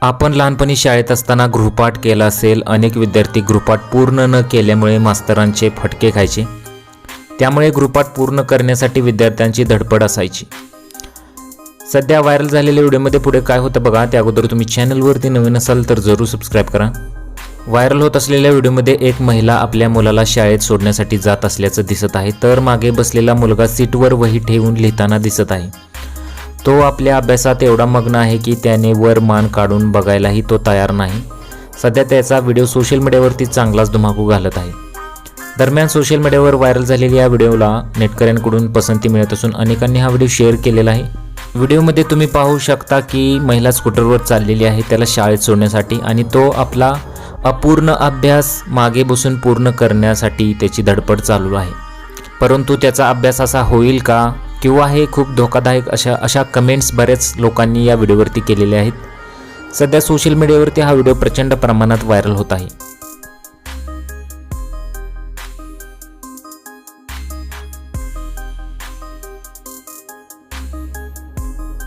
आपण लहानपणी शाळेत असताना गृहपाठ केला असेल अनेक विद्यार्थी गृहपाठ पूर्ण न केल्यामुळे मास्तरांचे फटके खायचे. त्यामुळे गृहपाठ पूर्ण करण्यासाठी विद्यार्थ्यांची धडपड असायची. सध्या व्हायरल झालेल्या व्हिडिओमध्ये पुढे काय होतं बघा त्या अगोदर तुम्ही चॅनलवरती नवीन असाल तर जरूर सबस्क्राईब करा. व्हायरल होत असलेल्या व्हिडिओमध्ये एक महिला आपल्या मुलाला शाळेत सोडण्यासाठी जात असल्याचं दिसत आहे तर मागे बसलेला मुलगा सीटवर वही ठेवून लिहिताना दिसत आहे. तो आपल्या अभ्यासात एवढा मग्न आहे की त्याने वर मान काढून बघायलाही तो तयार नाही. सध्या त्याचा व्हिडिओ सोशल मीडियावरती चांगलाच धुमाकू घालत आहे. दरम्यान सोशल मीडियावर व्हायरल झालेल्या या व्हिडिओला नेटकऱ्यांकडून पसंती मिळत असून अनेकांनी हा व्हिडिओ शेअर केलेला आहे. व्हिडिओमध्ये तुम्ही पाहू शकता की महिला स्कूटरवर चाललेली आहे त्याला शाळेत सोडण्यासाठी आणि तो आपला अपूर्ण अभ्यास मागे बसून पूर्ण करण्यासाठी त्याची धडपड चालू आहे. परंतु त्याचा अभ्यास असा होईल का? किंवा हे खूप धोकादायक अशा अशा कमेंट्स बऱ्याच लोकांनी या व्हिडिओवरती केलेल्या आहेत. सध्या सोशल मीडियावरती हा व्हिडिओ प्रचंड प्रमाणात व्हायरल होत आहे.